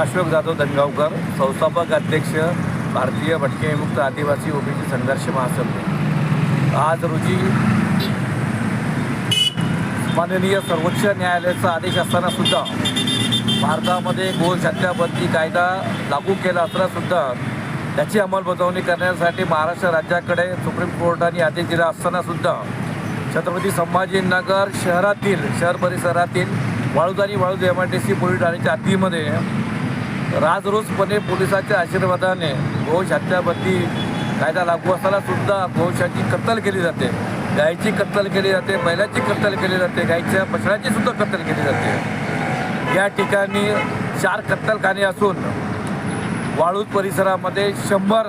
अशोक जाधव धनगावकर संस्थापक अध्यक्ष भारतीय भटके विमुक्त आदिवासी ओबीसी संघर्ष महासंघ. आज रोजी माननीय सर्वोच्च न्यायालयाचा आदेश असताना सुद्धा भारतामध्ये गोशात्याबंदी कायदा लागू केला असतानासुद्धा त्याची अंमलबजावणी करण्यासाठी महाराष्ट्र राज्याकडे सुप्रीम कोर्टाने आदेश दिला असताना सुद्धा छत्रपती संभाजीनगर शहरातील शहर परिसरातील वाळूज आणि Waluj M I T C police ठाण्याच्या हद्दीमध्ये राजरोजपणे पोलिसांच्या आशीर्वादाने गोश हत्याबंदी कायदा लागू असताना सुद्धा गोशाची कत्तल केली जाते. गायची कत्तल केली जाते बैलाची कत्तल केली जाते गायच्या पशणाची सुद्धा कत्तल केली जाते. या ठिकाणी चार कत्तलखाने असून वाळूज परिसरामध्ये शंभर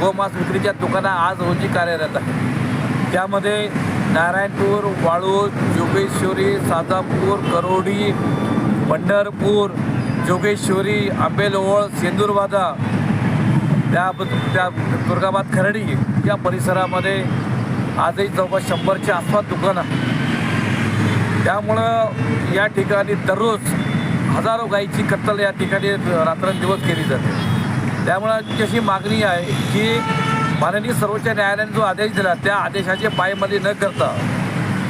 गोमांस विक्रीच्या दुकानं आज रोजी कार्यरत आहेत. त्यामध्ये नारायणपूर वाळूज जोगेश्वरी साजापूर करोडी पंढरपूर जोगेश्वरी आंबेलोवळ सेंदूरवादा त्या त्या दुर्गाबाद खरडी या परिसरामध्ये आजही जवळपास शंभरच्या आसपास दुकानं त्यामुळं या ठिकाणी दररोज हजारो गायीची कत्तल या ठिकाणी रात्रंदिवस केली जाते. त्यामुळं आमची अशी मागणी आहे की माननीय सर्वोच्च न्यायालयाने जो आदेश दिला त्या आदेशाचे पायमध्ये न करता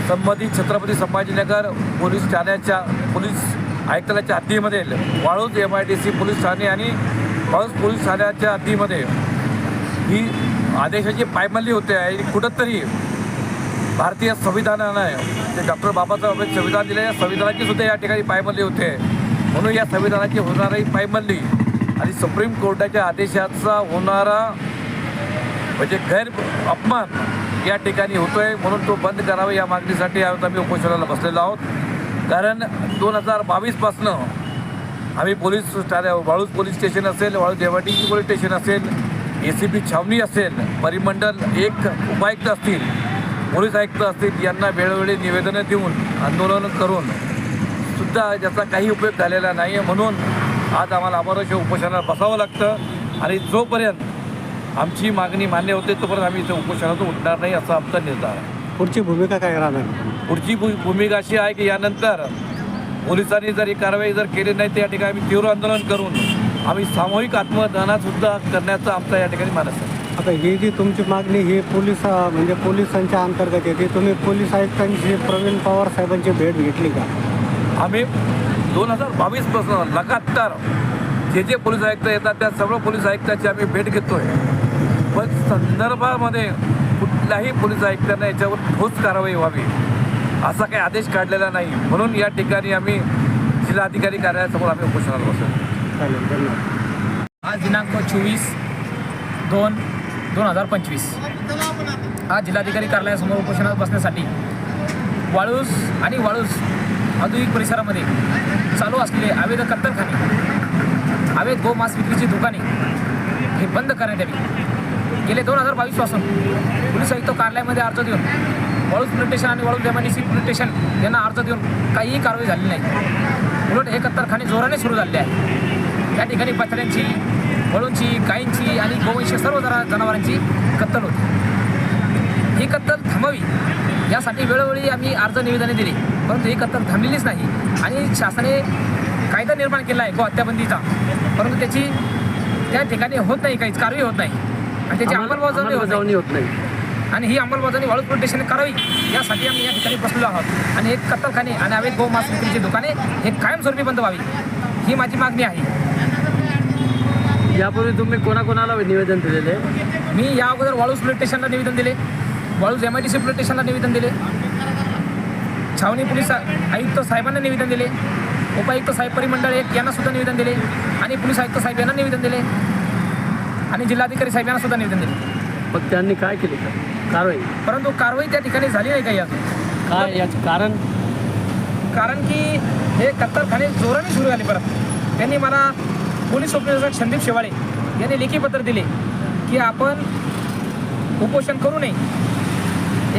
संबंधित छत्रपती संभाजीनगर पोलीस ठाण्याच्या पोलीस आयकलाच्या हद्दीमध्ये Waluj M I D C police Thane आणि वाळूज पोलीस ठाण्याच्या हद्दीमध्ये ही आदेशाची पायमल्ली होते आणि कुठंतरी भारतीय संविधानानं ते डॉक्टर बाबासाहेब आंबेडकर संविधान दिले या संविधानाची सुद्धा या ठिकाणी पायमल्ली होते. म्हणून या संविधानाची होणारी पायमल्ली आणि सुप्रीम कोर्टाच्या आदेशाचा होणारा म्हणजे गैर अपमान या ठिकाणी होतोय. म्हणून तो बंद करावा या मागणीसाठी आज आम्ही उपोषणाला बसलेलो आहोत. कारण दोन हजार बावीसपासनं आम्ही पोलीस ठाणे वाळूज पोलीस स्टेशन असेल वाळूज देवाटी पोलीस स्टेशन असेल ए सी पी छावणी असेल परिमंडल एक उपायुक्त असतील पोलीस आयुक्त असतील यांना वेळोवेळी निवेदनं देऊन आंदोलन करून सुद्धा ज्याचा काही उपयोग झालेला नाही आहे म्हणून आज आम्हाला अमरशे उपोषणाला बसावं लागतं. आणि जोपर्यंत आमची मागणी मान्य होते तोपर्यंत आम्ही इथं उपोषणातून उठणार नाही असा आमचा निर्धार आहे. पुढची भूमिका काय राहणार? पुढची भू भूमिका अशी आहे की यानंतर पोलिसांनी जर ही कारवाई जर केली नाही तर या ठिकाणी आम्ही तीव्र आंदोलन करून आम्ही सामूहिक आत्मदहनासुद्धा करण्याचा आमचा या ठिकाणी मानस आहे. आता ही जी तुमची मागणी ही पोलीस म्हणजे पोलिसांच्या अंतर्गत येते. तुम्ही पोलीस आयुक्तांची प्रवीण पवार साहेबांची भेट घेतली का? आम्ही दोन हजार बावीसपासून लगातार जे जे पोलीस आयुक्त येतात त्या सर्व पोलीस आयुक्ताची आम्ही भेट घेतोय. पण संदर्भामध्ये कुठल्याही पोलीस आयुक्तांना याच्यावर ठोस कारवाई व्हावी. असा काही आदेश काढलेला नाही. म्हणून या ठिकाणी आम्ही जिल्हाधिकारी कार्यालयासमोर आम्ही उपोषणाला बसतो चालेल धन्यवाद. आज दिनांक चोवीस दोन दोन हजार पंचवीस. आज जिल्हाधिकारी कार्यालयासमोर उपोषणात बसण्यासाठी वाळूस आणि वाळूस औद्योगिक परिसरामध्ये चालू असलेले अवैध कत्तलखाने अवैध गोमांस विक्रीची दुकाने हे बंद करण्यात यावी. गेले दोन हजार बावीसपासून पोलीस आयुक्त कार्यालयामध्ये अर्ज देऊन वाळूस पोलीस स्टेशन आणि वाळूस डेमानिसी पोलीस स्टेशन यांना अर्ज देऊन काहीही कारवाई झाली नाही. उलट हे कत्तरखाने जोराने सुरू झाले आहे त्या ठिकाणी पथऱ्यांची वळूंची गायींची आणि गोवंशी सर्व जरा जनावरांची कत्तल होती. ही कत्तल थांबावी यासाठी वेळोवेळी आम्ही अर्ज निवेदने दिली. परंतु ही कत्तल थांबलेलीच नाही आणि शासनाने कायदा निर्माण केला आहे गो हत्याबंदीचा परंतु त्याची त्या ठिकाणी होत नाही काहीच कारवाई होत नाही. आणि त्याची अंमलबजावणी नाही. होत नाही. आणि ही अंमलबजावणी वाळूज पोलीस स्टेशन करावी यासाठी आम्ही या ठिकाणी बसलेलो आहोत. आणि हे कत्तलखाने आणि अवैध गोमांस विक्रीची दुकाने हे कायमस्वरूपी बंद व्हावी ही माझी मागणी आहे. यापूर्वी तुम्ही कोणाकोणाला निवेदन दिलेले? मी या अगोदर वाळूज पोलीस स्टेशनला निवेदन दिले Waluj M I T C police स्टेशनला निवेदन दिले छावणी पोलीस आयुक्त साहेबांना निवेदन दिले उपायुक्त साहेब परिमंडळ एक यांना सुद्धा निवेदन दिले आणि पोलीस आयुक्त साहेब यांना निवेदन दिले. आणि जिल्हाधिकारी साहेब यांना सुद्धा निवेदन दिले. मग त्यांनी काय केले? का कारवाई? परंतु कारवाई त्या ठिकाणी झाली नाही काही अजून. काय याचं कारण? कारण की हे कत्तलखाने जोराने सुरू झाले परत. त्यांनी मला पोलीस उपनिरीक्षक संदीप शेवाळे यांनी लेखी पत्र दिले की आपण उपोषण करू नये.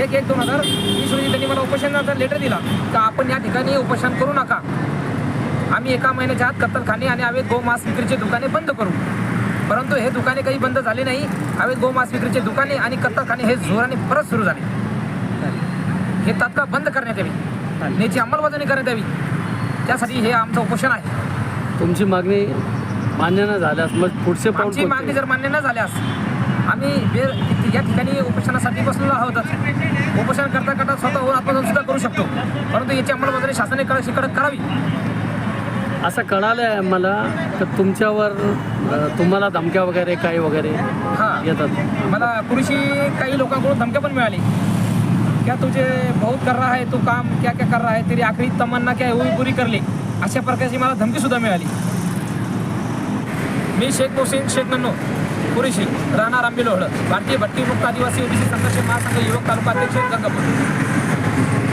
एक एक दोन हजार वीस रोजी त्यांनी मला उपोषणाचा लेटर दिला का आपण या ठिकाणी उपोषण करू नका. आम्ही एका महिन्याच्या आत कत्तलखाने आणि अवैध गोमांस विक्रीचे दुकाने बंद करू. परंतु हे दुकाने काही बंद झाले नाही. अवैध गोमांस विक्रीचे दुकाने आणि कत्तलखाने हे जोराने परत सुरू झाले. हे तात्काळ बंद करण्यात यावे. याची अंमलबजावणी करण्यात यावी. त्यासाठी हे आमचं उपोषण आहे. तुमची मागणी मान्य न झाल्यास मग पुढचे आमची मागणी? जर मान्य न झाल्यास आम्ही या ठिकाणी उपोषणासाठी बसलेलो आहोतच उपोषण करता करता स्वतःहून आत्मदहन सुद्धा करू शकतो. परंतु याची अंमलबजावणी शासनाने कडक करावी. असं कळालंय मला तर तुमच्यावर अ, तुम्हाला धमक्या वगैरे काही वगैरे हां. येतात? मला पुरुषी काही लोकांकडून धमक्या पण मिळाली. क्या तुझे बहुत कर रहा है तू काम क्या क्या कर रहा है तेरी आखरी तमन्ना क्या है भी पूरी कर ले. अशा प्रकारची मला धमकी सुद्धा मिळाली. मी शेख मोहसिन शेख नन्नो कुरेशी राहणार आंबेलोहळ भारतीय भट्टी मुक्त आदिवासी ओबीसी संघर्ष महासंघ युवक तालुका अध्यक्ष गंगापूर.